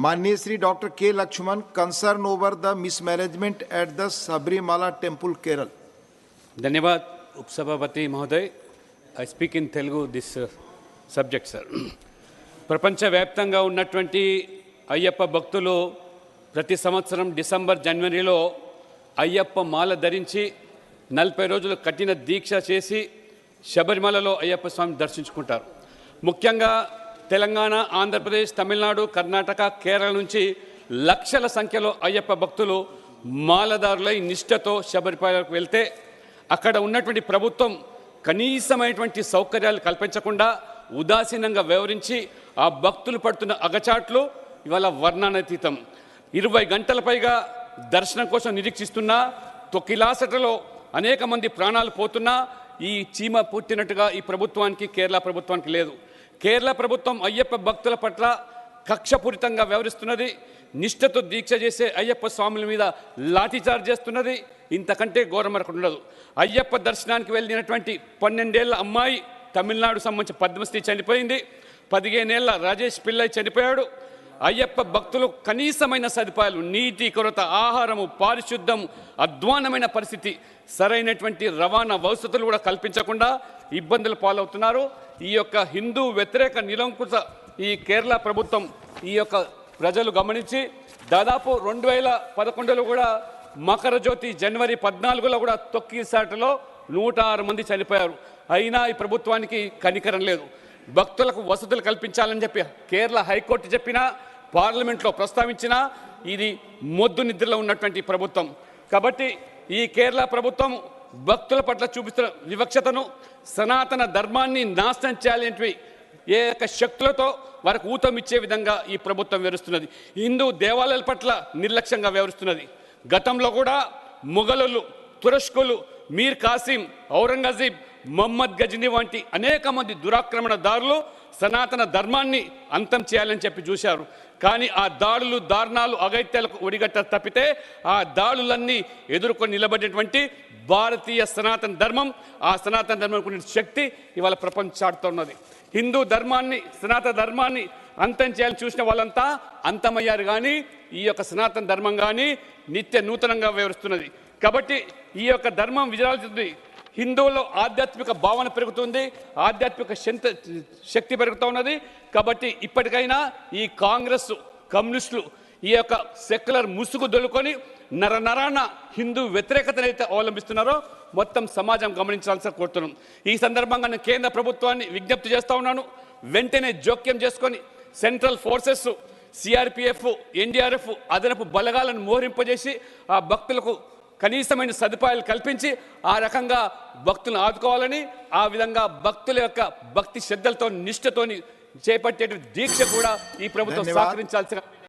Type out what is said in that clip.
Maniya Sri Dr. K. Lakshman concern over the mismanagement at the Sabrimala Temple, Kerala. Dhanyavad, Upsabhapati Mahoday. I speak in Telugu this uh, subject, sir. ప్రపంచవ్యాప్తంగా ఉన్నటువంటి అయ్యప్ప భక్తులు ప్రతి సంవత్సరం December జనవరిలో అయ్యప్ప మాల ధరించి నలభై రోజులు కఠిన దీక్ష చేసి శబరిమలలో అయ్యప్ప స్వామి దర్శించుకుంటారు ముఖ్యంగా తెలంగాణ ఆంధ్రప్రదేశ్ తమిళనాడు కర్ణాటక కేరళ నుంచి లక్షల సంఖ్యలో అయ్యప్ప భక్తులు మాలదారులై నిష్ఠతో శబరిపాలకు వెళ్తే అక్కడ ఉన్నటువంటి ప్రభుత్వం కనీసమైనటువంటి సౌకర్యాలు కల్పించకుండా ఉదాసీనంగా వ్యవహరించి ఆ భక్తులు పడుతున్న అగచాట్లు ఇవాళ వర్ణానతీతం ఇరవై గంటల పైగా దర్శనం కోసం నిరీక్షిస్తున్నా తొక్కిలాసటలో అనేక మంది ప్రాణాలు పోతున్నా ఈ చీమ పుట్టినట్టుగా ఈ ప్రభుత్వానికి కేరళ ప్రభుత్వానికి లేదు. కేరళ ప్రభుత్వం అయ్యప్ప భక్తుల పట్ల కక్షపూరితంగా వ్యవహరిస్తున్నది. నిష్ఠతో దీక్ష చేసే అయ్యప్ప స్వాముల మీద లాఠీచార్జ్ చేస్తున్నది. ఇంతకంటే ఘోరం మరొకటి ఉండదు. అయ్యప్ప దర్శనానికి వెళ్ళినటువంటి పన్నెండేళ్ళ అమ్మాయి తమిళనాడు సంబంధించి పద్మశ్రీ చనిపోయింది. పదిహేనేళ్ళ రాజేష్ పిల్లై చనిపోయాడు. అయ్యప్ప భక్తులు కనీసమైన సదుపాయాలు నీటి కొరత ఆహారము పారిశుద్ధం అధ్వానమైన పరిస్థితి సరైనటువంటి రవాణా వసతులు కూడా కల్పించకుండా ఇబ్బందులు పాలవుతున్నారు. ఈ యొక్క హిందూ వ్యతిరేక నిలంకుత ఈ కేరళ ప్రభుత్వం ఈ యొక్క ప్రజలు గమనించి దాదాపు రెండు వేల పదకొండులో కూడా మకర జ్యోతి జనవరి పద్నాలుగులో కూడా తొక్కిసాటలో నూట ఆరు మంది చనిపోయారు. అయినా ఈ ప్రభుత్వానికి కనికరం లేదు. భక్తులకు వసతులు కల్పించాలని చెప్పి కేరళ హైకోర్టు చెప్పినా పార్లమెంట్లో ప్రస్తావించినా ఇది మొద్దు నిద్రలో ఉన్నటువంటి ప్రభుత్వం. కాబట్టి ఈ కేరళ ప్రభుత్వం భక్తుల పట్ల చూపిస్తున్న వివక్షతను సనాతన ధర్మాన్ని నాశనం చేయాలనేటివి ఏ యొక్క శక్తులతో వారికి ఊతం ఇచ్చే విధంగా ఈ ప్రభుత్వం వ్యవహరిస్తున్నది. హిందూ దేవాలయాల పట్ల నిర్లక్ష్యంగా వ్యవహరిస్తున్నది. గతంలో కూడా మొఘలులు తురష్కులు మీర్ కాసిం ఔరంగజీబ్ మొహమ్మద్ గజని వంటి అనేక మంది దురాక్రమణదారులు సనాతన ధర్మాన్ని అంతం చేయాలని చెప్పి చూశారు. కానీ ఆ దాడులు దారుణాలు అగైత్యాలకు ఒడిగట్ట తప్పితే ఆ దాడులన్నీ ఎదుర్కొని నిలబడేటువంటి భారతీయ సనాతన ధర్మం ఆ సనాతన ధర్మం శక్తి ఇవాళ ప్రపంచాడుతున్నది హిందూ ధర్మాన్ని సనాతన ధర్మాన్ని అంతం చేయాలని చూసిన వాళ్ళంతా అంతమయ్యారు కానీ ఈ యొక్క సనాతన ధర్మం కానీ నిత్య నూతనంగా వ్యవహరిస్తున్నది. కాబట్టి ఈ యొక్క ధర్మం విజయాలుతుంది హిందువుల్లో ఆధ్యాత్మిక భావన పెరుగుతుంది ఆధ్యాత్మిక శంత- శక్తి పెరుగుతూ ఉన్నది. కాబట్టి ఇప్పటికైనా ఈ కాంగ్రెస్ కమ్యూనిస్టులు ఈ యొక్క సెక్యులర్ ముసుగు దొలుకొని నర నరాన హిందూ వ్యతిరేకతను అయితే అవలంబిస్తున్నారో మొత్తం సమాజం గమనించాల్సిన కోరుతున్నాం. ఈ సందర్భంగా నేను కేంద్ర ప్రభుత్వాన్ని విజ్ఞప్తి చేస్తూ ఉన్నాను. వెంటనే జోక్యం చేసుకొని సెంట్రల్ ఫోర్సెస్ సిఆర్పిఎఫ్ ఎన్డీఆర్ఎఫ్ అదనపు బలగాలను మోహరింపజేసి ఆ భక్తులకు కనీసమైన సదుపాయాలు కల్పించి ఆ రకంగా భక్తులను ఆదుకోవాలని ఆ విధంగా భక్తుల యొక్క భక్తి శ్రద్ధలతో నిష్ఠతోని చేపట్టే దీక్ష కూడా ఈ ప్రభుత్వం. సహకరించాల్సిన